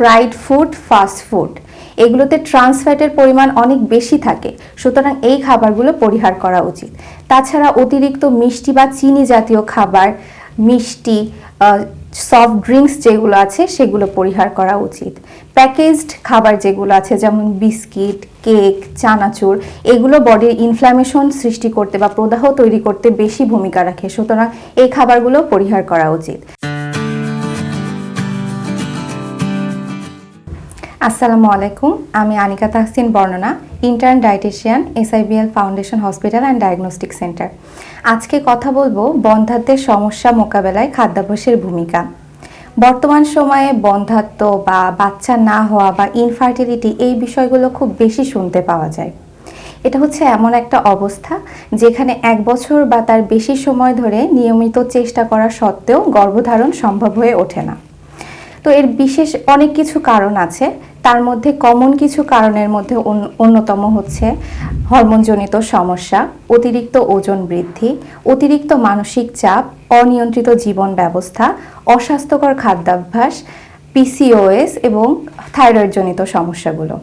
Fried food fast food এগুলোতে trans ফ্যাটের পরিমাণ অনেক বেশি থাকে, সুতরাং এই খাবারগুলো পরিহার করা উচিত। তাছাড়া অতিরিক্ত মিষ্টি বা চিনি জাতীয় খাবার, মিষ্টি সফট ড্রিঙ্কস যেগুলো আছে, সেগুলো পরিহার করা উচিত। প্যাকেজড খাবার যেগুলো আছে, যেমন বিস্কিট, কেক, চানাচুর, এগুলো বডির ইনফ্ল্যামেশন সৃষ্টি করতে বা প্রদাহ তৈরি করতে বেশি ভূমিকা রাখে, সুতরাং এই খাবারগুলো পরিহার করা উচিত। আসসালামু আলাইকুম, আমি Anika Tahsin Barnona intern dietitian SIBL foundation hospital and diagnostic centre আজকে কথা বলব বন্ধাত্বের সমস্যা মোকাবেলায় খাদ্যাভ্যাসের ভূমিকা। বর্তমান সময়ে বন্ধাত্ব বা বাচ্চা না হওয়া বা ইনফার্টিলিটি এই বিষয়গুলো খুব বেশি শুনতে পাওয়া যায়। এটা হচ্ছে এমন একটা অবস্থা যেখানে এক বছর বা তার বেশি সময় ধরে নিয়মিত চেষ্টা করা সত্ত্বেও গর্ভধারণ সম্ভব হয়ে ওঠে না। তো এর বিশেষ অনেক কিছু কারণ আছে তার মধ্যে কমন কিছু কারণের মধ্যে অন্যতম হচ্ছে হরমোনজনিত সমস্যা, অতিরিক্ত ওজন বৃদ্ধি, অতিরিক্ত মানসিক চাপ, অনিয়ন্ত্রিত জীবন ব্যবস্থা, অস্বাস্থ্যকর খাদ্যাভ্যাস পিসিওএস এবং থাইরয়েডজনিত সমস্যাগুলো।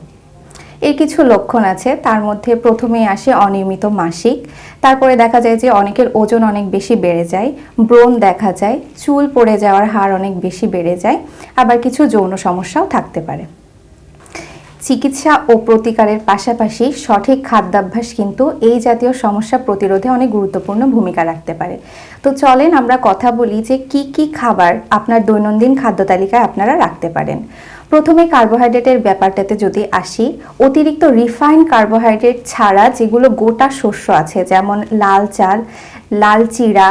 এর কিছু লক্ষণ আছে, তার মধ্যে প্রথমেই আসে অনিয়মিত মাসিক, তারপরে দেখা যায় যে অনেকের ওজন অনেক বেশি বেড়ে যায়, ব্রণ দেখা যায়, চুল পড়ে যাওয়ার হার অনেক বেশি বেড়ে যায়, আবার কিছু যৌন সমস্যাও থাকতে পারে। চিকিৎসা ও প্রতিকারের পাশাপাশি সঠিক খাদ্যাভ্যাস কিন্তু এই জাতীয় সমস্যা প্রতিরোধে অনেক গুরুত্বপূর্ণ ভূমিকা রাখতে পারে। তো চলেন আমরা কথা বলি যে কি কি খাবার আপনার দৈনন্দিন খাদ্য তালিকায় আপনারা রাখতে পারেন। প্রথমে কার্বোহাইড্রেটের ব্যাপারটাতে যদি আসি, অতিরিক্ত রিফাইন কার্বোহাইড্রেট ছাড়া যেগুলো গোটা শস্য আছে, যেমন লাল চাল, লাল চিড়া,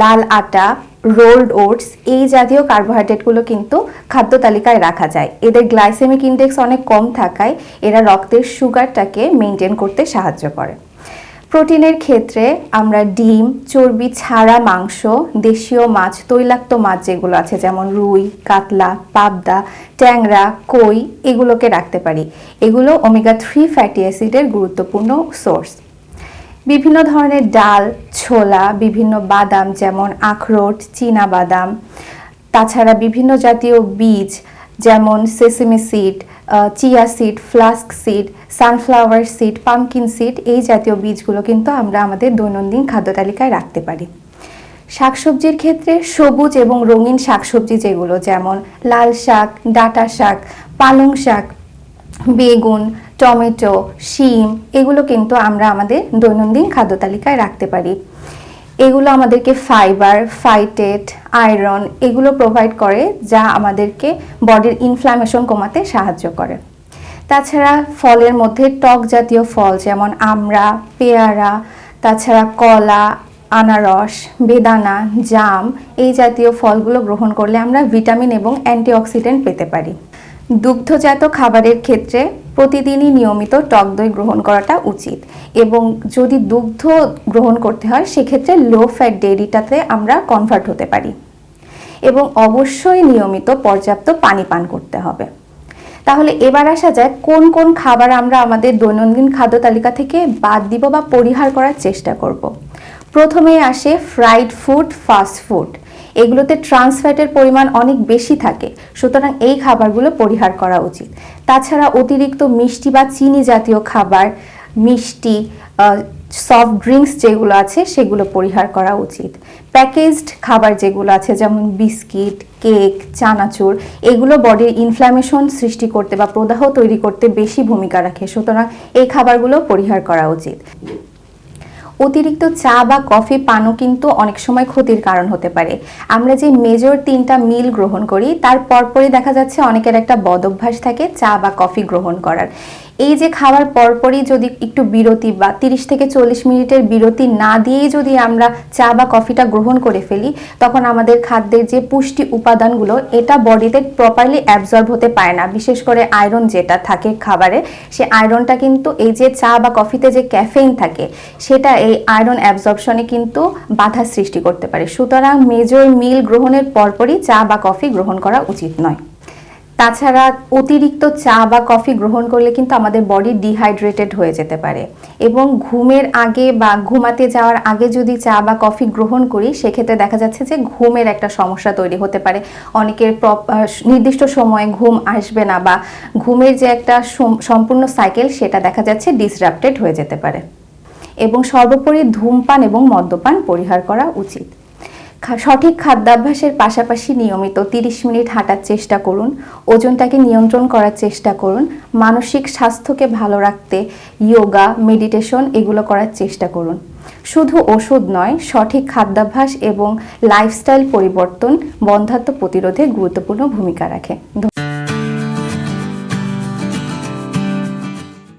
লাল আটা রোল্ড ওটস এই জাতীয় কার্বোহাইড্রেটগুলো কিন্তু খাদ্য তালিকায় রাখা যায়। এদের গ্লাইসেমিক ইন্ডেক্স অনেক কম থাকায় এরা রক্তের সুগারটাকে মেনটেন করতে সাহায্য করে। প্রোটিনের ক্ষেত্রে আমরা ডিম, চর্বি ছাড়া মাংস, দেশীয় মাছ, তৈলাক্ত মাছ যেগুলো আছে, যেমন রুই, কাতলা, পাবদা, ট্যাংরা, কই, এগুলোকে রাখতে পারি। এগুলো ওমেগা থ্রি ফ্যাটি অ্যাসিডের গুরুত্বপূর্ণ সোর্স বিভিন্ন ধরনের ডাল, ছোলা, বিভিন্ন বাদাম যেমন আখরোট চীনা বাদাম তাছাড়া বিভিন্ন জাতীয় বীজ যেমন sesame seed chia seed flax seed sunflower seed pumpkin seed এই জাতীয় বীজগুলো কিন্তু আমরা আমাদের দৈনন্দিন খাদ্য তালিকায় রাখতে পারি। শাকসবজির ক্ষেত্রে সবুজ এবং রঙিন শাকসবজি যেগুলো যেমন লাল শাক, ডাঁটা শাক, পালং শাক বেগুন, টমেটো, শিম, এগুলো কিন্তু আমরা আমাদের দৈনন্দিন খাদ্য তালিকায় রাখতে পারি। এগুলো আমাদেরকে ফাইবার ফাইটেট আয়রন এগুলো প্রোভাইড করে, যা আমাদেরকে বডির ইনফ্ল্যামেশন কমাতে সাহায্য করে। তাছাড়া ফলের মধ্যে টক জাতীয় ফল, যেমন আমড়া, পেয়ারা, তাছাড়া কলা, আনারস, বেদানা, জাম, এই জাতীয় ফলগুলো গ্রহণ করলে আমরা ভিটামিন এবং অ্যান্টিঅক্সিডেন্ট পেতে পারি। দুগ্ধজাত খাবারের ক্ষেত্রে প্রতিদিনই নিয়মিত টক দই গ্রহণ করাটা উচিত। এবং যদি দুগ্ধ গ্রহণ করতে হয়, সেক্ষেত্রে লো ফ্যাট ডেয়ারিটাতে আমরা কনভার্ট হতে পারি। এবং অবশ্যই নিয়মিত পর্যাপ্ত পানি পান করতে হবে। তাহলে এবার আসা যায় কোন কোন খাবার আমরা আমাদের দৈনন্দিন খাদ্য তালিকা থেকে বাদ দিব বা পরিহার করার চেষ্টা করব। প্রথমেই আসে ফ্রাইড ফুড ফাস্ট ফুড এগুলোতে ট্রান্স ফ্যাটের পরিমাণ অনেক বেশি থাকে, সুতরাং এই খাবারগুলো পরিহার করা উচিত। তাছাড়া অতিরিক্ত মিষ্টি বা চিনি জাতীয় খাবার, মিষ্টি সফট ড্রিঙ্কস যেগুলো আছে, সেগুলো পরিহার করা উচিত। প্যাকেজড খাবার যেগুলো আছে, যেমন বিস্কিট, কেক, চানাচুর, এগুলো বডির ইনফ্ল্যামেশন সৃষ্টি করতে বা প্রদাহ তৈরি করতে বেশি ভূমিকা রাখে, সুতরাং এই খাবারগুলো পরিহার করা উচিত। অতিরিক্ত চা বা কফি পানও কিন্তু অনেক সময় ক্ষতির কারণ হতে পারে। আমরা যে মেজর তিনটা মিল গ্রহণ করি, তার পরপরই দেখা যাচ্ছে অনেকের একটা বদ অভ্যাস থাকে চা বা কফি গ্রহণ করার। এই যে খাওয়ার পরপরই যদি একটু বিরতি বা তিরিশ থেকে চল্লিশ মিনিটের বিরতি না দিয়েই যদি আমরা চা বা কফিটা গ্রহণ করে ফেলি, তখন আমাদের খাদ্যের যে পুষ্টি উপাদানগুলো, এটা বডিতে প্রপারলি অ্যাবজর্ব হতে পারে না। বিশেষ করে আয়রন যেটা থাকে খাবারে, সে আয়রনটা কিন্তু এই যে চা বা কফিতে যে ক্যাফেইন থাকে, সেটা এই আয়রন অ্যাবজর্পশনে কিন্তু বাধা সৃষ্টি করতে পারে। সুতরাং মেজর মিল গ্রহণের পরপরই চা বা কফি গ্রহণ করা উচিত নয়। তাছাড়া অতিরিক্ত চা বা কফি গ্রহণ করলে কিন্তু আমাদের বডি ডিহাইড্রেটেড হয়ে যেতে পারে। এবং ঘুমের আগে বা ঘুমাতে যাওয়ার আগে যদি চা বা কফি গ্রহণ করি, সেক্ষেত্রে দেখা যাচ্ছে যে ঘুমের একটা সমস্যা তৈরি হতে পারে। অনেকের নির্দিষ্ট সময়ে ঘুম আসবে না বা ঘুমের যে একটা সম্পূর্ণ সাইকেল, সেটা দেখা যাচ্ছে ডিসরাপ্টেড হয়ে যেতে পারে। এবং সর্বোপরি ধূমপান এবং মদ্যপান পরিহার করা উচিত। সঠিক খাদ্যাভ্যাসের পাশাপাশি নিয়মিত তিরিশ মিনিট হাঁটার চেষ্টা করুন, ওজনটাকে নিয়ন্ত্রণ করার চেষ্টা করুন, মানসিক স্বাস্থ্যকে ভালো রাখতে ইয়োগা মেডিটেশন এগুলো করার চেষ্টা করুন শুধু ওষুধ নয়, সঠিক খাদ্যাভ্যাস এবং লাইফস্টাইল পরিবর্তন বন্ধাত্ম প্রতিরোধে গুরুত্বপূর্ণ ভূমিকা রাখে।